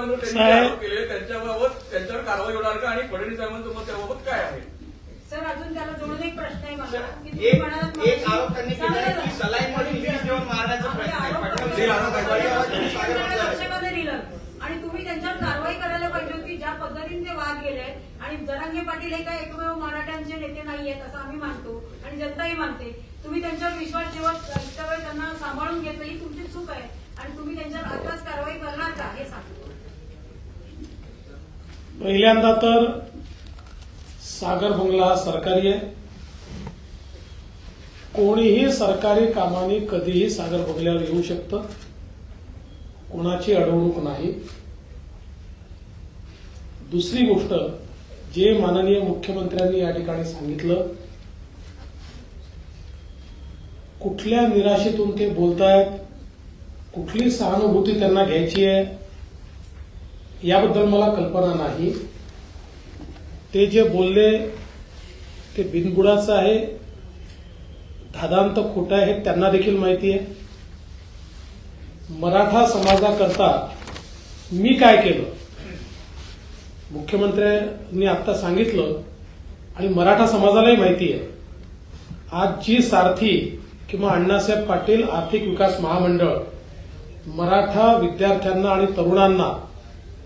साहेबांवर त्यांनी जे साहेब. आरोप केले त्यांच्याबाबत त्यांच्यावर कारवाई होणार का आणि फडणवीस साहेबांचं मत त्याबाबत काय आहे सर अजून त्याला जोडून एक प्रश्न आहे मला की तुम्ही एक म्हणालात एक आरोप त्यांनी केला आहे की सांगा सलाईन मध्ये इंग्लिश देऊन मारण्याचा आपले प्रयत्न आहे. आरोप फडणवीस ते आरोप करताय. आहे. तुम्ही त्यांना लक्षामध्ये दिलं आणि तुम्ही त्यांच्यावर कारवाई करायला पाहिजे होती ज्या पद्धतीने ते वाद गेले आणि जरांगे पाटील हे काय एकमेव मराठ्यांचे नेते नाहीयेत असं आम्ही मानतो आणि जनताही मानते तुम्ही त्यांच्यावर विश्वास ठेवत इतक्या वेळ त्यांना सांभाळून घेतलं ही तुमची चूक आहे आणि तुम्ही त्यांच्यावर आताच कारवाई करणार का हे सांगतो पहिल्यांदा तर सागर बंगला हा सरकारी आहे. कोणीही सरकारी कामाने कधीही सागर बंगल्यावर येऊ शकतं. कोणाची अडवणूक नाही. दुसरी गोष्ट जे माननीय मुख्यमंत्र्यांनी या ठिकाणी सांगितलं कुठल्या निराशेतून ते बोलतायत कुठली सहानुभूती त्यांना घ्यायची आहे याबद्दल मला कल्पना नाही. ते जे बोलले ते बिनबुडाचं आहे. धादांत खोटं आहे हे त्यांना देखील माहिती आहे. मराठा समाजाकरता मी काय केलं? मुख्यमंत्र्यांनी आता सांगितलं आणि मराठा समाजालाही माहिती आहे. आज जी सारथी किंवा अण्णासाहेब पाटील आर्थिक विकास महामंडळ मराठा विद्यार्थ्यांना आणि तरुणांना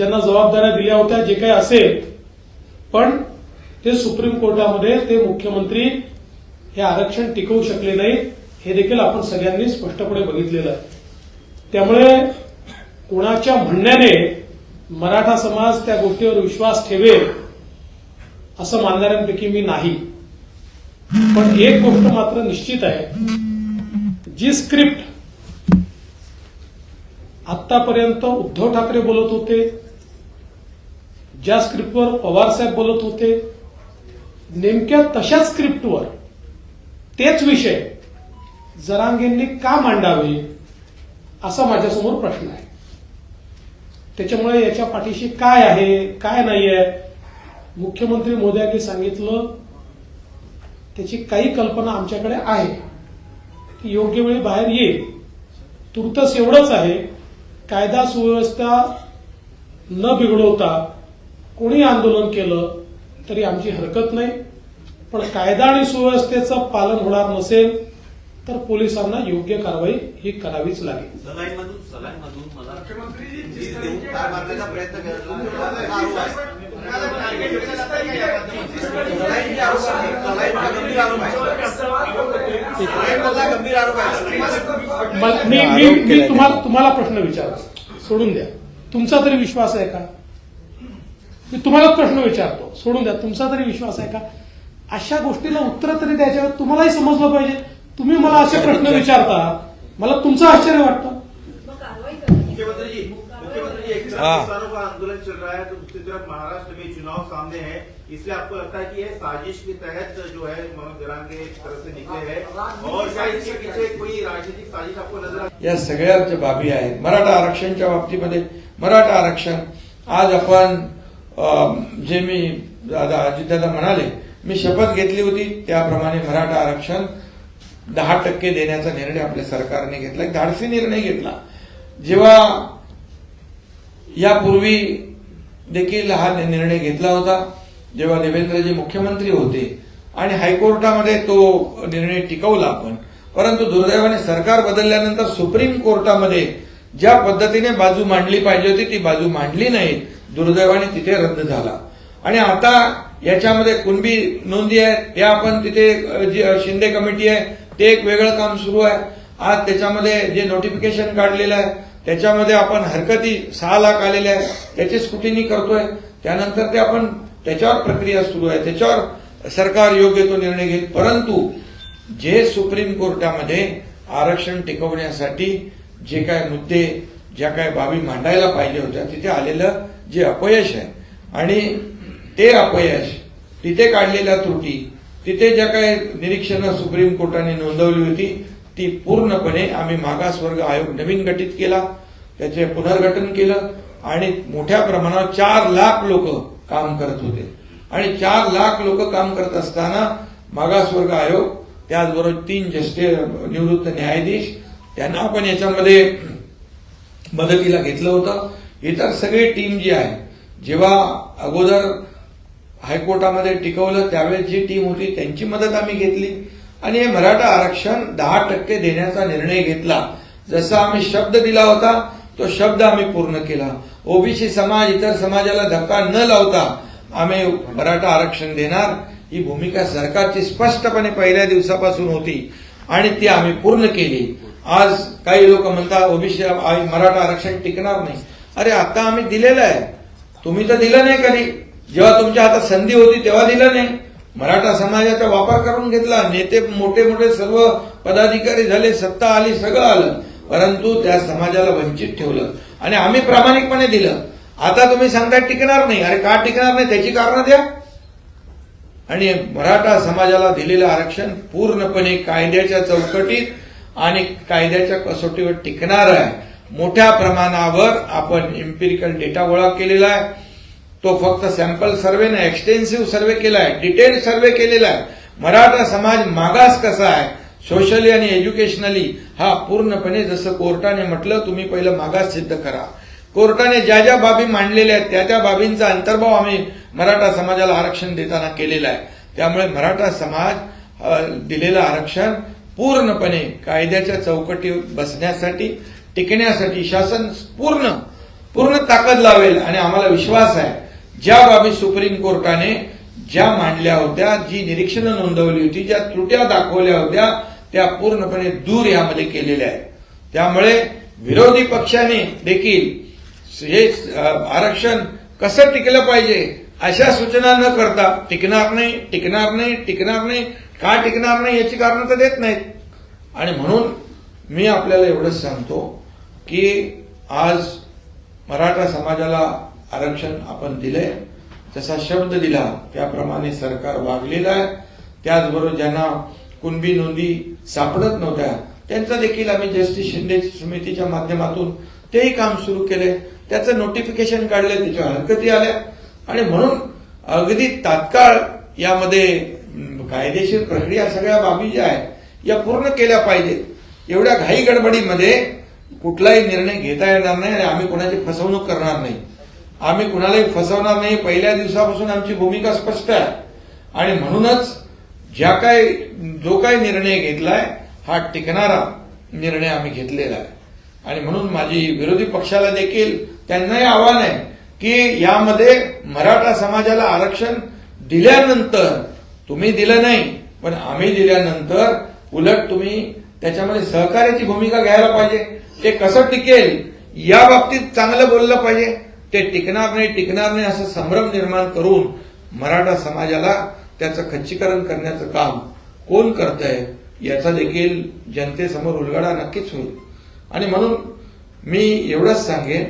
ज्यांना जबाबदाऱ्या दिल्या होत्या जे काही असेल. पण ते सुप्रीम कोर्टामध्ये ते मुख्यमंत्री हे आरक्षण टिकवू शकले नाहीत हे देखील आपण सगळ्यांनी स्पष्टपणे बघितलेलं आहे. त्यामुळे कोणाच्या म्हणण्याने मराठा समाज त्या गोष्टीवर विश्वास ठेवेल असं मानणाऱ्यांपैकी मी नाही. पण एक गोष्ट मात्र निश्चित आहे जी स्क्रिप्ट आतापर्यंत उद्धव ठाकरे बोलत होते ज्या स्क्रिप्टवर पवारसाहेब बोलत होते नेमक्या तशाच स्क्रिप्टवर तेच विषय जरांगेंनी का मांडावे असा माझ्यासमोर प्रश्न आहे. त्याच्यामुळे याच्या पाठीशी काय आहे काय नाही आहे मुख्यमंत्री मोदयांनी सांगितलं त्याची काही कल्पना आमच्याकडे आहे. ती योग्य वेळी बाहेर येईल. तुर्तस एवढंच आहे कायदा सुव्यवस्था न बिघडवता कोणी आंदोलन केलं तरी आमची हरकत नाही. पण कायदा आणि सुव्यवस्थेचं पालन होणार नसेल तर पोलिसांना योग्य कारवाई ही करावीच लागेल. मी मी मी तुम्हाला तुम्हाला प्रश्न विचारतो. सोडून द्या. तुमचा तरी विश्वास आहे का? मी तुम्हालाच प्रश्न विचारतो. सोडून द्या. तुमचा तरी विश्वास आहे का? अशा गोष्टीला उत्तर तरी द्यायच्या तुम्हालाही समजलं पाहिजे. तुम्ही मला असे प्रश्न विचारता. मला तुमचं आश्चर्य वाटतं. आंदोलन चल रहा है तो दूसरी तरफ महाराष्ट्र में चुनाव सामने है। इसलिए आपको लगता है कि ये साजिश के तहत जो है मनोज जरांगे की तरफ से निकले हैं। और क्या इसके पीछे कोई राजनीतिक साजिश आपको नजर या सगळ्या ज्या बाबी आहेत. मराठा आरक्षणच्या बाबतीमध्ये मराठा आरक्षण आज आपण जे मी दादा अजितदादा म्हणाले मी शपथ घेतली होती त्याप्रमाणे मराठा आरक्षण दहा टक्के देण्याचा निर्णय आपल्या सरकारने घेतला. एक धाडसी निर्णय घेतला. जेव्हा यापूर्वी देखील हा निर्णय घेतला होता जेव्हा देवेंद्रजी मुख्यमंत्री होते आणि हायकोर्टामध्ये तो निर्णय टिकवला आपण. परंतु दुर्दैवाने सरकार बदलल्यानंतर सुप्रीम कोर्टामध्ये ज्या पद्धतीने बाजू मांडली पाहिजे होती ती बाजू मांडली नाही. दुर्दैवाने तिथे रद्द झाला. आणि आता याच्यामध्ये कुणबी नोंदी आहेत या आपण तिथे जी शिंदे कमिटी आहे ते एक वेगळं काम सुरू आहे. आज त्याच्यामध्ये जे नोटिफिकेशन काढलेलं आहे त्याच्यामध्ये आपण हरकती सहा लाख आलेल्या आहे त्याची स्कुटिनी करतोय. त्यानंतर ते आपण त्याच्यावर प्रक्रिया सुरू आहे. त्याच्यावर सरकार योग्य तो निर्णय घेईल. परंतु जे सुप्रीम कोर्टामध्ये आरक्षण टिकवण्यासाठी जे काय मुद्दे ज्या काय बाबी मांडायला पाहिजे होत्या तिथे आलेलं जे अपयश आहे. आणि ते अपयश तिथे काढलेल्या त्रुटी तिथे ज्या काही निरीक्षणं सुप्रीम कोर्टाने नोंदवली होती ती पूर्णपणे आम्ही मागासवर्ग आयोग नवीन गठीत केला त्याचे पुनर्गठन केलं आणि मोठ्या प्रमाणावर चार लाख लोक काम करत होते. आणि चार लाख लोक काम करत असताना मागासवर्ग आयोग त्याचबरोबर तीन जस्टे निवृत्त न्यायाधीश त्यांना आपण याच्यामध्ये मदतीला घेतलं होतं. इतर सगळी टीम जी आहे जेव्हा अगोदर हायकोर्टामध्ये टिकवलं त्यावेळेस जी टीम होती त्यांची मदत आम्ही घेतली. आणि हे मराठा आरक्षण दहा टक्के देण्याचा निर्णय घेतला. जसा आम्ही शब्द दिला होता तो शब्द आम्ही पूर्ण केला. ओबीसी समाज इतर समाजाला धक्का न लावता आम्ही मराठा आरक्षण देणार. ही भूमिका सरकारची स्पष्टपणे पहिल्या दिवसापासून होती आणि ती आम्ही पूर्ण केली. आज काही लोक म्हणतात ओबीसी मराठा आरक्षण टिकणार नाही. अरे आता आम्ही दिलेलं आहे. तुम्ही तर दिलं नाही कधी. जेव्हा तुमच्या हातात संधी होती तेव्हा दिलं नाही. मराठा समाजाचा वापर करून घेतला. नेते मोठे मोठे सर्व पदाधिकारी झाले सत्ता आली सगळं आलं. परंतु त्या समाजाला वंचित ठेवलं. आणि आम्ही प्रामाणिकपणे दिलं. आता तुम्ही सांगताय टिकणार नाही. अरे का टिकणार नाही? त्याची कारणं द्या. आणि मराठा समाजाला दिलेलं आरक्षण पूर्णपणे कायद्याच्या चौकटीत आणि कायद्याच्या कसोटीवर टिकणार आहे. मोठ्या प्रमाणावर आपण इम्पिरिकल डेटा गोळा केलेला आहे. तो फक्त सॅम्पल सर्व्हे नाही एक्सटेन्सिव्ह सर्व्हे केला आहे डिटेल सर्व्हे केलेला आहे. मराठा समाज मागास कसा आहे? सोशली आणि एज्युकेशनली हा पूर्णपणे जसं कोर्टाने म्हटलं तुम्ही पहिलं मागास सिद्ध करा. कोर्टाने ज्या ज्या बाबी मांडलेल्या आहेत त्या त्या बाबींचा अंतर्भाव आम्ही मराठा समाजाला आरक्षण देताना केलेला आहे. त्यामुळे मराठा समाज दिलेलं आरक्षण पूर्णपणे कायद्याच्या चौकटी बसण्यासाठी टिकण्यासाठी शासन पूर्ण पूर्ण ताकद लावेल आणि आम्हाला विश्वास आहे. ज्या बाबी सुप्रीम कोर्टाने ज्या मांडल्या होत्या जी निरीक्षणं नोंदवली होती ज्या त्रुट्या दाखवल्या होत्या त्या पूर्णपणे दूर यामध्ये केलेल्या आहेत. त्यामुळे विरोधी पक्षाने देखील हे आरक्षण कसं टिकलं पाहिजे अशा सूचना न करता टिकणार नाही टिकणार नाही टिकणार नाही का टिकणार नाही याची कारणं तर देत नाहीत. आणि म्हणून मी आपल्याला एवढंच सांगतो की आज मराठा समाजाला आरक्षण आपण दिले जसा शब्द दिला त्याप्रमाणे सरकार वागलेलं आहे. त्याचबरोबर ज्यांना कुणबी नोंदी सापडत नव्हत्या त्यांचं देखील आम्ही जस्टिस शिंदे समितीच्या माध्यमातून तेही काम सुरू केले त्याचं नोटिफिकेशन काढलं त्याच्या हरकती आल्या. आणि म्हणून अगदी तात्काळ यामध्ये कायदेशीर प्रक्रिया सगळ्या बाबी ज्या आहेत या पूर्ण केल्या पाहिजेत. एवढ्या घाई गडबडीमध्ये कुठलाही निर्णय घेता येणार नाही आणि आम्ही कोणाची फसवणूक करणार नाही. आम्ही कुणालाही फसवणार नाही. पहिल्या दिवसापासून आमची भूमिका स्पष्ट आहे. आणि म्हणूनच ज्या काय जो काही निर्णय घेतलाय हा टिकणारा निर्णय आम्ही घेतलेला आहे. आणि म्हणून माझी विरोधी पक्षाला देखील त्यांनाही आव्हान आहे की यामध्ये मराठा समाजाला आरक्षण दिल्यानंतर तुम्ही दिलं नाही पण आम्ही दिल्यानंतर उलट तुम्ही त्याच्यामध्ये सहकार्याची भूमिका घ्यायला पाहिजे. ते कसं टिकेल या बाबतीत चांगलं बोललं पाहिजे. ते टिकणार नाही टिकणार नाही असं संभ्रम निर्माण करून मराठा समाजाला त्याचं खच्चीकरण करण्याचं काम कोण करत आहे याचा देखील जनतेसमोर उलगडा नक्कीच होईल. आणि म्हणून मी एवढंच सांगेन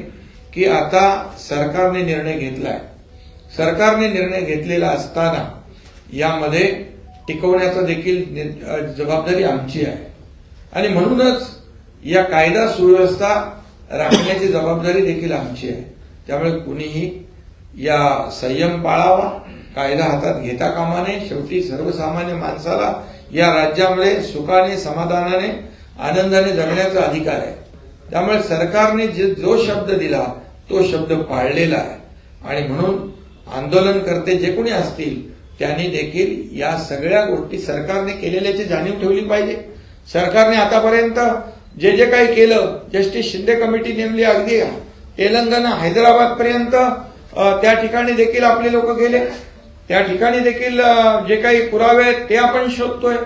की आता सरकारने निर्णय घेतलाय. सरकारने निर्णय घेतलेला असताना यामध्ये टिकवण्याचा देखील नि- जबाबदारी आमची आहे. आणि म्हणूनच या कायदा सुव्यवस्था राखण्याची जबाबदारी देखील आमची आहे. त्यामुळे कुणीही या संयम पाळावा कायदा हातात घेता कामा नये. शेवटी सर्वसामान्य माणसाला या राज्यामध्ये सुखाने समाधानाने आनंदाने जगण्याचा अधिकार आहे. त्यामुळे सरकारने जे जो शब्द दिला तो शब्द पाळलेला आहे. आणि म्हणून आंदोलनकर्ते जे कोणी असतील त्यांनी देखील या सगळ्या गोष्टी सरकारने केलेल्याची जाणीव ठेवली पाहिजे. सरकारने आतापर्यंत जे जे काही केलं जस्टिस शिंदे कमिटी नेमली अगदी तेलंगणा हैदराबाद पर्यंत त्या ठिकाणी देखील आपले लोक गेले. त्या ठिकाणी देखील जे काही पुरावे आहेत ते आपण शोधतोय.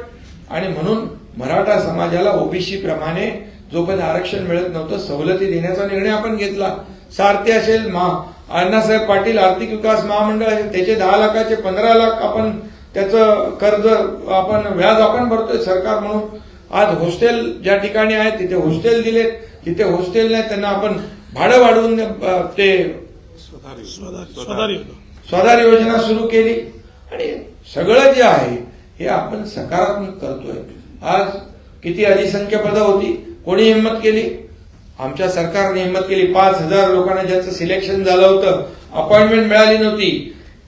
आणि म्हणून मराठा समाजाला ओबीसी प्रमाणे जोपर्यंत आरक्षण मिळत नव्हतं सवलती देण्याचा निर्णय आपण घेतला. सारथी असेल मा अण्णासाहेब पाटील आर्थिक विकास महामंडळ असेल त्याचे दहा लाखाचे पंधरा लाख आपण त्याचं कर्ज आपण व्याज आपण भरतोय सरकार म्हणून. आज हॉस्टेल ज्या ठिकाणी आहे तिथे हॉस्टेल दिले तिथे हॉस्टेल नाही त्यांना आपण भाडं वाढवून ते स्वधार योजना सुरू केली. आणि सगळं जे आहे हे आपण सकारात्मक करतोय. आज किती अधिसंख्य पदं होती कोणी हिंमत केली? आमच्या सरकारने हिंमत केली. पाच हजार लोकांना ज्यांचं सिलेक्शन झालं होतं अपॉइंटमेंट मिळाली नव्हती.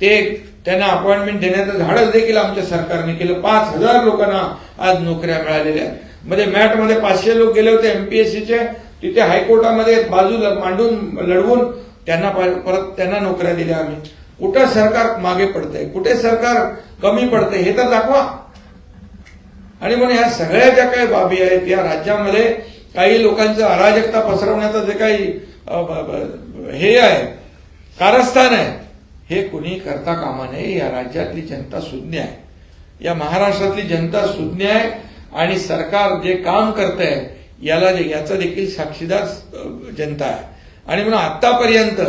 ते त्यांना अपॉइंटमेंट देण्याचं धाडस देखील आमच्या सरकारने केलं. पाच हजार लोकांना आज नोकऱ्या मिळालेल्या आहेत. मॅटमध्ये पाचशे लोक गेले होते एमपीएससीचे तिथे हायकोर्टामध्ये बाजूला मांडून लढवून त्यांना परत त्यांना नोकऱ्या दिल्या आम्ही. कुठं सरकार मागे पडतंय? कुठे सरकार कमी पडतंय? हे तर दाखवा. आणि म्हणून ह्या सगळ्या ज्या काही बाबी आहेत या राज्यामध्ये काही लोकांचं अराजकता पसरवण्याचं जे काही हे आहे कारस्थान आहे हे कुणी करता कामा नये. या राज्यातली जनता सुज्ञ आहे. या महाराष्ट्रातली जनता सुज्ञ आहे आणि सरकार जे काम करत आहे याला याचा देखील साक्षीदार जनता आहे. आणि म्हणून आतापर्यंत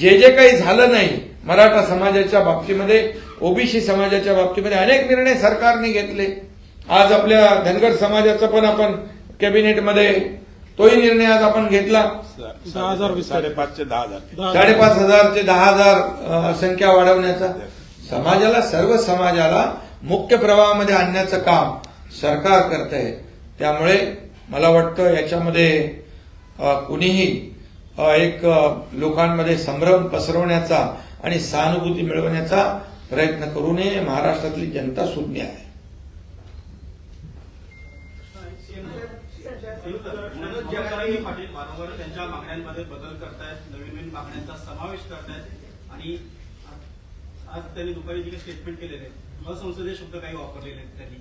जे जे काही झालं नाही मराठा समाजाच्या बाबतीमध्ये ओबीसी समाजाच्या बाबतीमध्ये अनेक निर्णय सरकारने घेतले. आज आपल्या धनगर समाजाचा पण आपण कॅबिनेटमध्ये तोही निर्णय आज आपण घेतला. दहा हजार. साडेपाचशे दहा हजार. साडेपाच हजार ते दहा हजार संख्या वाढवण्याचा. समाजाला सर्व समाजाला मुख्य प्रवाहामध्ये आणण्याचं काम सरकार करत आहे त्यामुळे मला वाटतं याच्यामध्ये कुणीही एक लोकांमध्ये संभ्रम पसरवण्याचा आणि सहानुभूती मिळवण्याचा प्रयत्न करू नये. महाराष्ट्रातली जनता सुज्ञ आहे. वारंवार त्यांच्या मागण्यांमध्ये बदल करतायत नवीन नवीन मागण्यांचा समावेश करतायत आणि आज त्यांनी दुपारी जे काही स्टेटमेंट केलेले आहे असंसदीय शब्द काही वापरलेले आहेत त्यांनी.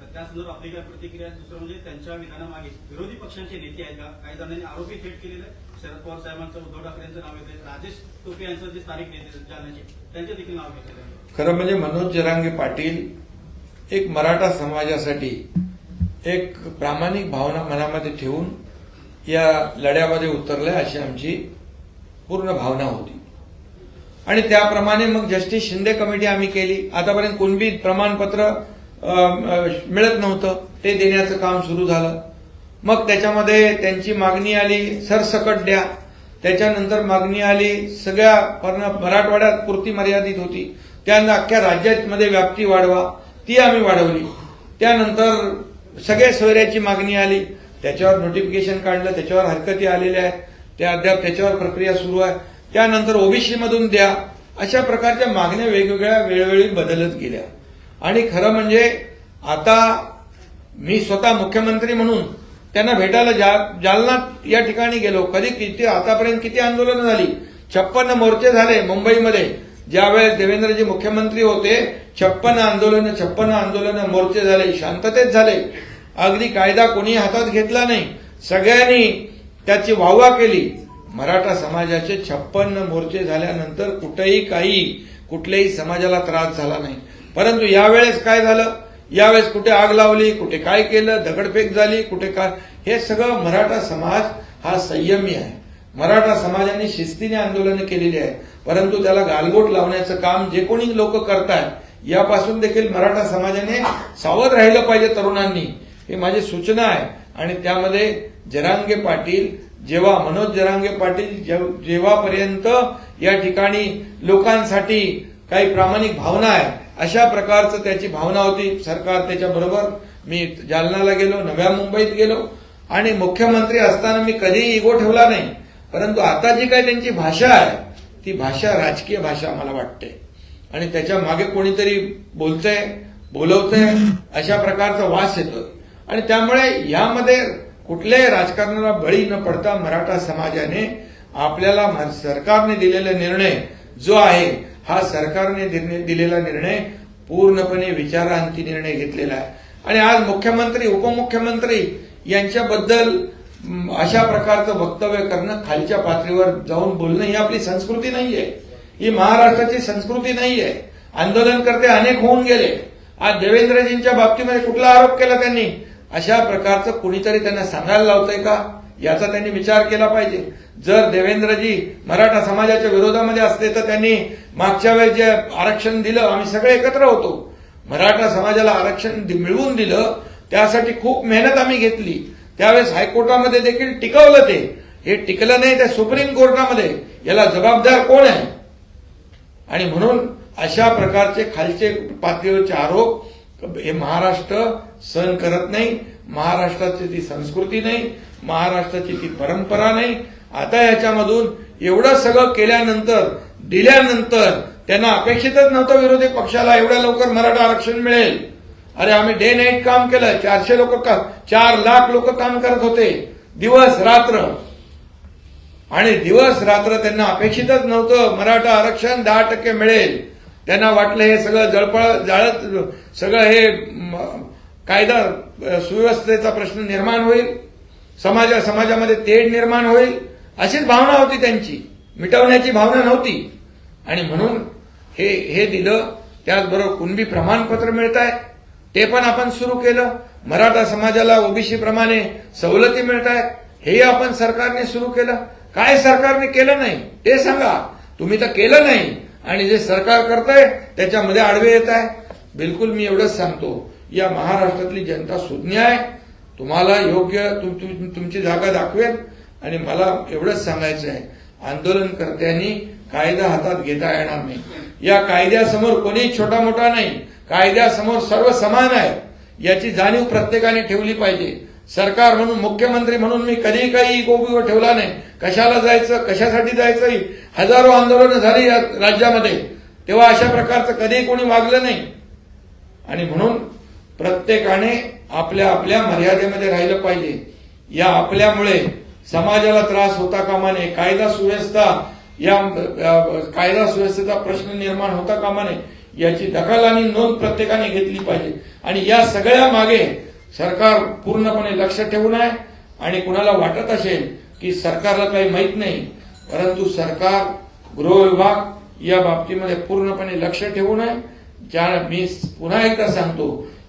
तर त्या संदर्भात आपली काय प्रतिक्रिया आहे? दुसरं म्हणजे त्यांच्या विधानामागे विरोधी पक्षांचे नेते आहेत का? काही जणांनी आरोपी थेट केलेले शरद पवार साहेबांचं उद्धव ठाकरेंचं नाव येते राजेश टोपे यांचं जे स्थानिक नेते जालन्याचे त्यांचे देखील नाव घेतलेलं आहे. खरं म्हणजे मनोज जरांगे पाटील एक मराठा समाजासाठी एक प्रामाणिक भावना मनामध्ये ठेवून या लढ्यामध्ये उतरल्या अशी आमची पूर्ण भावना होती. आणि त्याप्रमाणे मग जस्टिस शिंदे कमिटी आम्ही केली. आतापर्यंत कोणबी प्रमाणपत्र मिळत नव्हतं. ते देण्याचं काम सुरू झालं. मग त्याच्यामध्ये त्यांची मागणी आली सरसकट द्या. त्याच्यानंतर मागणी आली सगळ्या मराठवाड्यात पुरती मर्यादित होती. त्यानंतर अख्ख्या राज्यामध्ये व्याप्ती वाढवा. ती आम्ही वाढवली. त्यानंतर सगळ्या सोयऱ्याची मागणी आली. त्याच्यावर नोटिफिकेशन काढलं त्याच्यावर हरकती आलेल्या आहेत. त्या अद्याप त्याच्यावर प्रक्रिया सुरू आहे. त्यानंतर ओबीसीमधून द्या. अशा प्रकारच्या मागण्या वेगवेगळ्या वेळोवेळी बदलत गेल्या. आणि खरं म्हणजे आता मी स्वतः मुख्यमंत्री म्हणून त्यांना भेटायला जा- जालना या ठिकाणी गेलो. कधी किती आतापर्यंत किती आंदोलनं झाली? छप्पन्न मोर्चे झाले मुंबईमध्ये. ज्यावेळेस देवेंद्रजी मुख्यमंत्री होते छप्पन्न आंदोलन छप्पन्न आंदोलन मोर्चे झाले शांततेत झाले. अगदी कायदा कोणी हातात घेतला नाही. सगळ्यांनी त्याची वाहवा केली. मराठा समाजाचे छप्पन्न मोर्चे झाल्यानंतर कुठेही काही कुठल्याही समाजाला त्रास झाला नाही. परंतु यावेळेस काय झालं? यावेळेस कुठे आग लावली कुठे काय केलं दगडफेक झाली कुठे काय हे सगळं मराठा समाज हा संयमी आहे. मराठा समाजाने शिस्तीने आंदोलनं केलेली आहे. परंतु त्याला गालबोट लावण्याचं काम जे कोणी लोक करतात यापासून देखील मराठा समाजाने सावध राहिलं पाहिजे तरुणांनी. ही माझी सूचना आहे. आणि त्यामध्ये जरांगे पाटील जेव्हा मनोज जरांगे पाटील जेव- जेव्हापर्यंत या ठिकाणी लोकांसाठी काही प्रामाणिक भावना आहे अशा प्रकारचं त्याची भावना होती. सरकार त्याच्याबरोबर मी जालनाला गेलो नव्या मुंबईत गेलो. आणि मुख्यमंत्री असताना मी कधीही इगो ठेवला नाही. परंतु आता जी काही त्यांची भाषा आहे ती भाषा राजकीय भाषा मला वाटते. आणि त्याच्यामागे कोणीतरी बोलतंय बोलवतंय अशा प्रकारचा वास येतोय. आणि त्यामुळे यामध्ये कुठल्याही राजकारणाला बळी न पडता मराठा समाजाने आपल्याला सरकारने दिलेला निर्णय जो आहे हा सरकारने दिलेला निर्णय पूर्णपणे विचारांती निर्णय घेतलेला आहे. आणि आज मुख्यमंत्री उपमुख्यमंत्री यांच्याबद्दल अशा प्रकारचं वक्तव्य करणं खालच्या पातळीवर जाऊन बोलणं ही आपली संस्कृती नाहीये. ही महाराष्ट्राची संस्कृती नाहीये. आंदोलनकर्ते अनेक होऊन गेले. आज देवेंद्रजींच्या बाबतीमध्ये कुठला आरोप केला त्यांनी? अशा प्रकारचं कुणीतरी त्यांना सांगायला लावतंय का? याचा त्यांनी विचार केला पाहिजे. जर देवेंद्रजी मराठा समाजाच्या विरोधामध्ये असते तर त्यांनी मागच्या वेळेस जे आरक्षण दिलं आम्ही सगळे एकत्र होतो. मराठा समाजाला आरक्षण दि- मिळवून दिलं त्यासाठी खूप मेहनत आम्ही घेतली. त्यावेळेस हायकोर्टामध्ये देखील टिकवलं ते. हे टिकलं नाही त्या सुप्रीम कोर्टामध्ये. याला जबाबदार कोण आहे? आणि म्हणून अशा प्रकारचे खालचे पातळीवरचे आरोप हे महाराष्ट्र सहन करत नाही महाराष्ट्राची ती संस्कृती नाही महाराष्ट्राची ती परंपरा नाही. आता याच्यामधून एवढं सगळं केल्यानंतर दिल्यानंतर त्यांना अपेक्षितच नव्हतं विरोधी पक्षाला एवढ्या लवकर मराठा आरक्षण मिळेल. अरे आम्ही डे नाईट काम केलं चारशे लोक का चार लाख लोक काम करत होते. दिवस रात्र. आणि दिवस रात्र त्यांना अपेक्षितच नव्हतं मराठा आरक्षण दहा टक्के मिळेल. त्यांना वाटलं हे सगळं जळपळ जाळत सगळं हे कायदा सुव्यवस्थेचा प्रश्न निर्माण होईल. समाजा समाजामध्ये तेढ निर्माण होईल. अशीच भावना होती त्यांची. मिटवण्याची भावना नव्हती. आणि म्हणून हे हे दिलं. त्याचबरोबर कुणबी प्रमाणपत्र मिळत आहे ते पण आपण सुरू केलं. मराठा समाजाला ओबीसी प्रमाणे सवलती मिळत आहेत हेही आपण सरकारने सुरू केलं. काय सरकारने केलं नाही? ते सांगा. तुम्ही तर केलं नाही. आणि जे सरकार करतंय त्याच्यामध्ये आडवे येत आहे. बिलकुल मी एवढंच सांगतो या महाराष्ट्रातली जनता सुज्ञ आहे. तुम्हाला योग्य तुम- तुम- तुमची जागा दाखवेल. आणि मला एवढंच सांगायचं आहे आंदोलनकर्त्यांनी कायदा हातात घेता येणार नाही. या कायद्यासमोर कोणीही छोटा मोठा नाही. कायद्यासमोर सर्व समान आहे. याची जाणीव प्रत्येकाने ठेवली पाहिजे. सरकार म्हणून मुख्यमंत्री म्हणून मी कधी काही गोबीवर ठेवला नाही. कशाला जायचं कशासाठी जायचं हजारो आंदोलनं झाली या राज्यामध्ये. तेव्हा अशा प्रकारचं कधीही कोणी वागलं नाही. आणि म्हणून प्रत्येकाने आपल्या आपल्या मर्यादेमध्ये राहिलं पाहिजे. या आपल्यामुळे समाजाला त्रास होता कामा नये कायदा सुव्यवस्था या कायदा सुव्यवस्थेचा प्रश्न निर्माण होता कामा नये याची दखल आणि नोंद प्रत्येकाने घेतली पाहिजे. आणि या सगळ्या मागे सरकार पूर्णपणे लक्ष ठेवून आहे आणि कुणाला वाटत असेल की सरकारला काही माहीत नाही परंतु सरकार गृह विभाग या बाबतीमध्ये पूर्णपणे लक्ष ठेवून आहे ज्या मी पुन्हा एकदा सांगतो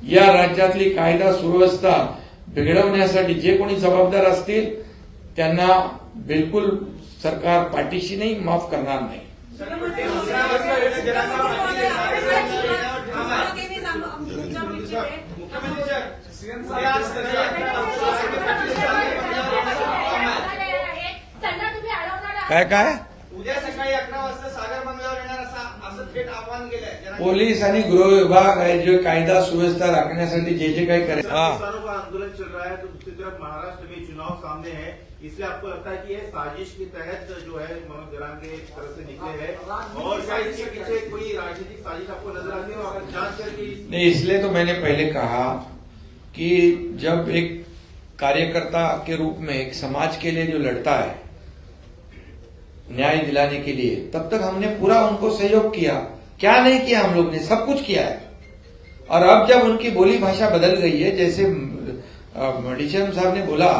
या राज्यातली कायदा सुव्यवस्था बिघडवण्यासाठी जे कोणी जबाबदार असतील त्यांना बिलकुल सरकार पाठीशी नाही माफ करणार नाही. काय काय? उद्या सकाळी अकरा वाजता सागर बंगल्यावर येणार असा असं थेट आव्हान केलंय. पोलीस आणि गृह विभाग आहे जे कायदा सुव्यवस्था राखण्यासाठी जे जे काही करेल. किसानों का आंदोलन चल रहा है तो दूसरी तरफ़ महाराष्ट्र में चुनाव सामने है इसलिए आपको लगता है कि ये साजिश के तहत जो है मनोज जरान के तरफ़ से निकले हैं। और क्या इसके पीछे कोई राजनीतिक साजिश आपको नज़र आती है? और जाँच करके नहीं इसलिए तो मैंने पहले कहा कि जब एक कार्यकर्ता के रूप में, एक समाज के लिए जो लड़ता है, न्याय दिलाने के लिए, तब तक हमने पूरा उनको सहयोग किया। क्या नहीं किया हम लोग ने? सब कुछ किया है। और अब जब उनकी बोली भाषा बदल गई है, जैसे डीसीएम साहब ने बोला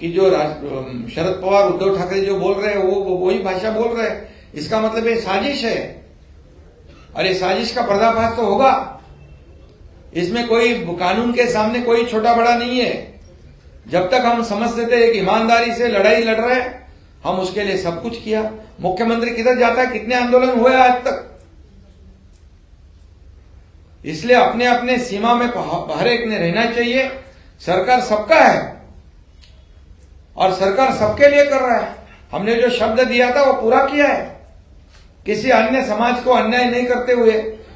कि जो शरद पवार, उद्धव ठाकरे जो बोल रहे हैं वो, वही भाषा बोल रहे हैं। इसका मतलब ये साजिश है। और ये साजिश का पर्दाफाश तो होगा। इसमें कोई कानून के सामने कोई छोटा बड़ा नहीं है। जब तक हम समझते थे एक ईमानदारी से लड़ाई लड़ रहे हम उसके लिए सब कुछ किया। मुख्यमंत्री किधर जाता है? कितने आंदोलन हुए आज तक? इसलिए अपने अपने सीमा में हर एक ने रहना चाहिए। सरकार सबका है और सरकार सबके लिए कर रहा है। हमने जो शब्द दिया था, वो पूरा किया है। किसी अन्य समाज को अन्याय नहीं करते हुए।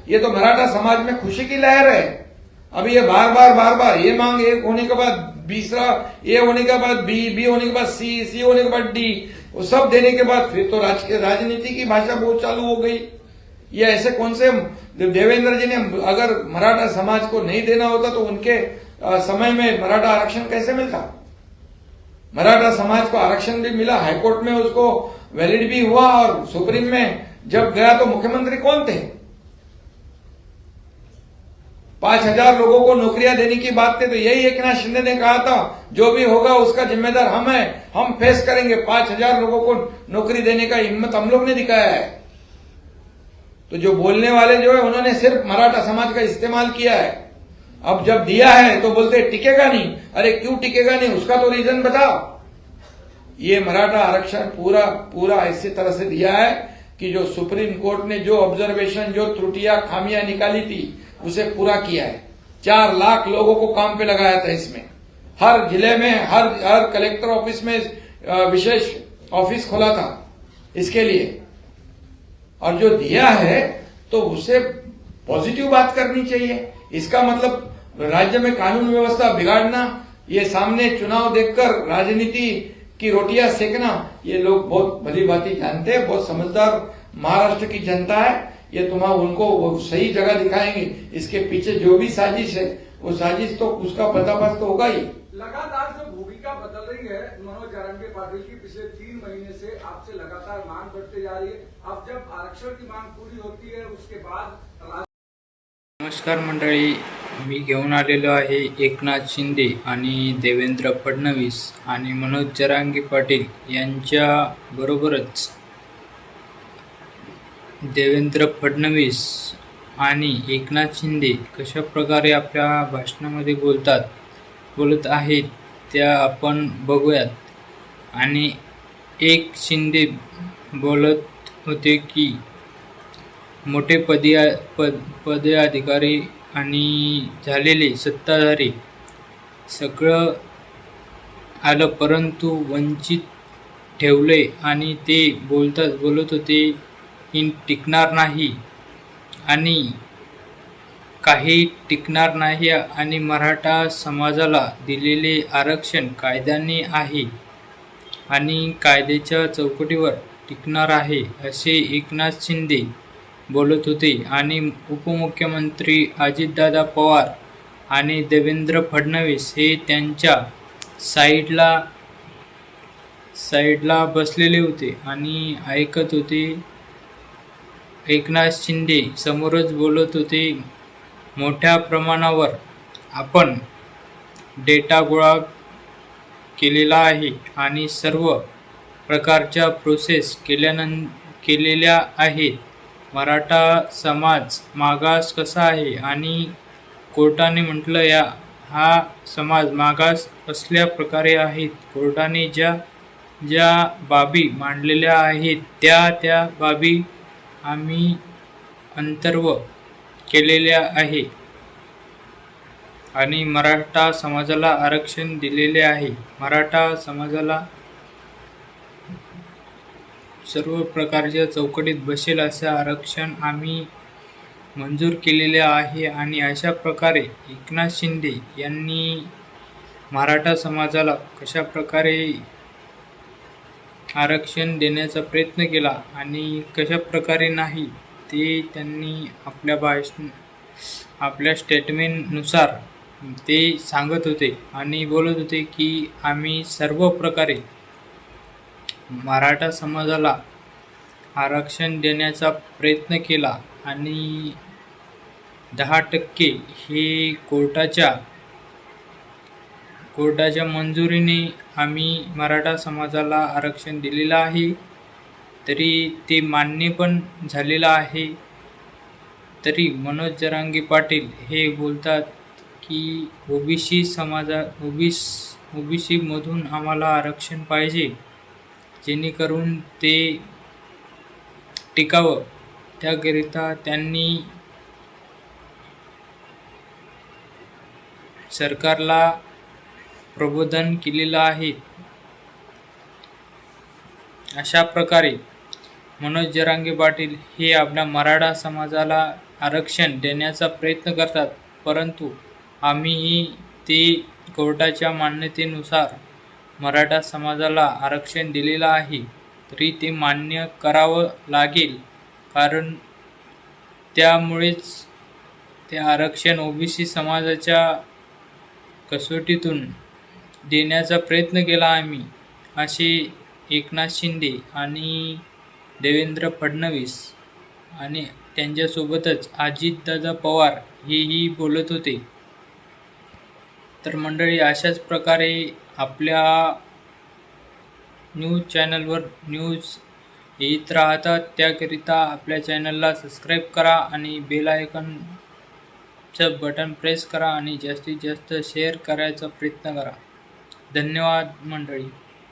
ये तो मराठा समाज में खुशी की लहर है। अभी ये बार बार बार बार ये मांग एक होने के बाद बीसरा ए होने के बाद बी बी होने के बाद सी सी होने के बाद डी वो सब देने के बाद फिर तो राज, राजनीति की भाषा बहुत चालू हो गई। ये ऐसे कौन से देवेंद्र जी ने अगर मराठा समाज को नहीं देना होता तो उनके समय में मराठा आरक्षण कैसे मिलता? मराठा समाज को आरक्षण भी मिला हाईकोर्ट में उसको वैलिड भी हुआ और सुप्रीम में जब गया तो मुख्यमंत्री कौन थे? पाँच हज़ार लोगों को नौकरियाँ देने की बात थी तो यही एक नाथ शिंदे ने कहा था, जो भी होगा उसका जिम्मेदार हम है, हम फेस करेंगे। पाँच हज़ार लोगों को नौकरी देने का हिम्मत हम लोग ने दिखाया है। तो जो बोलने वाले जो है, उन्होंने सिर्फ़ मराठा समाज का इस्तेमाल किया है। अब जब दिया है तो बोलते, टिकेगा नहीं। अरे, क्यों टिकेगा नहीं? उसका तो रीजन बताओ। ये मराठा आरक्षण पूरा पूरा इसी तरह से दिया है कि जो सुप्रीम कोर्ट ने जो ऑब्जर्वेशन जो त्रुटियाँ, खामियाँ निकाली थी उसे पूरा किया है। चार लाख लोगों को काम पे लगाया था इसमें। हर ज़िले में, हर हर कलेक्टर ऑफ़िस में विशेष ऑफ़िस खोला था इसके लिए। और जो दिया है तो उसे पॉजिटिव बात करनी चाहिए। इसका मतलब राज्य में कानून व्यवस्था बिगाड़ना, ये सामने चुनाव देखकर राजनीति की रोटियाँ सेकना, ये लोग बहुत भली भांति जानते हैं, बहुत समझदार महाराष्ट्र की जनता है। ये तुम्हारा उनको वो सही जगह दिखाएँगे। इसके पीछे जो भी साजिश है वो साजिश तो उसका पर्दाफाश तो होगा ही। लगातार जो भूमिका बदल रही है मनोज जरंगे पाटिल की पिछले तीन महीने से आपसे लगातार मांग बढ़ती जा रही है। अब जब आरक्षण की मांग पूरी होती है उसके बाद नमस्कार मंडळी मी घेऊन आलेलो आहे एकनाथ शिंदे आणि देवेंद्र फडणवीस आणि मनोज जरांगे पाटील यांच्या बरोबरच देवेंद्र फडणवीस आणि एकनाथ शिंदे कशा प्रकारे आपल्या भाषणामध्ये बोलतात बोलत आहेत त्या आपण बघूयात. आणि एक शिंदे बोलत होते की मोठे पदी पद पदे अधिकारी आणि झालेले सत्ताधारी सगळं आलं परंतु वंचित ठेवले आणि ते बोलतात बोलत होते इन टिकणार नाही आणि काही टिकणार नाही आणि मराठा समाजाला दिलेले आरक्षण कायद्याने आहे आणि कायद्याच्या चौकटीवर टिकणार आहे असे एकनाथ शिंदे बोलत होते आणि उपमुख्यमंत्री अजितदादा पवार आणि देवेंद्र फडणवीस हे त्यांच्या साईडला साईडला बसलेले होते आणि ऐकत होते. एकनाथ शिंदे समोरच बोलत होते मोठ्या प्रमाणावर आपण डेटा गोळा केलेला आहे आणि सर्व प्रकारच्या प्रोसेस केल्यानं केलेल्या आहेत. मराठा समाज मागास कसा आहे आणि कोर्टाने म्हटलं या हा समाज मागास असल्या प्रकारे आहेत? कोर्टाने ज्या ज्या बाबी मांडलेल्या आहेत त्या त्या बाबी आम्ही अंतर्व केलेल्या आहे आणि मराठा समाजाला आरक्षण दिलेले आहे. मराठा समाजाला सर्व प्रकारच्या चौकटीत बसेल असे आरक्षण आम्ही मंजूर केलेले आहे आणि अशा प्रकारे एकनाथ शिंदे यांनी मराठा समाजाला कशा प्रकारे आरक्षण देण्याचा प्रयत्न केला आणि कशा प्रकारे नाही ते त्यांनी आपल्या भाष आपल्या स्टेटमेंटनुसार ते सांगत होते आणि बोलत होते की आम्ही सर्व प्रकारे मराठा समाजाला आरक्षण देण्याचा प्रयत्न केला आणि दहा टक्के हे कोर्टाच्या कोर्टाच्या मंजुरीने आम्ही मराठा समाजाला आरक्षण दिलेलं आहे तरी ते मान्य पण झालेलं आहे. तरी मनोज जरांगे पाटील हे बोलतात की ओबीसी समाजा ओबीस ओबीसीमधून आम्हाला आरक्षण पाहिजे जेणेकरून ते टिकावं. त्याकरिता त्यांनी सरकारला प्रबोधन केलेलं आहे. अशा प्रकारे मनोज जरांगे पाटील हे आपल्या मराठा समाजाला आरक्षण देण्याचा प्रयत्न करतात परंतु आम्हीही ते कोर्टाच्या मान्यतेनुसार मराठा समाजाला आरक्षण दिलेलं आहे तरी ते मान्य करावं लागेल कारण त्यामुळेच ते आरक्षण ओबीसी समाजाच्या कसोटीतून देण्याचा प्रयत्न केला आम्ही. असे एकनाथ शिंदे आणि देवेंद्र फडणवीस आणि त्यांच्यासोबतच अजितदादा पवार हेही बोलत होते. तर मंडळी अशाच प्रकारे आपल्या न्यूज चॅनलवर न्यूज येत राहतात. त्याकरिता आपल्या चॅनलला सबस्क्राईब करा आणि बेल आयकनचं बटन प्रेस करा आणि जास्तीत जास्त शेअर करायचा प्रयत्न करा. धन्यवाद मंडळी.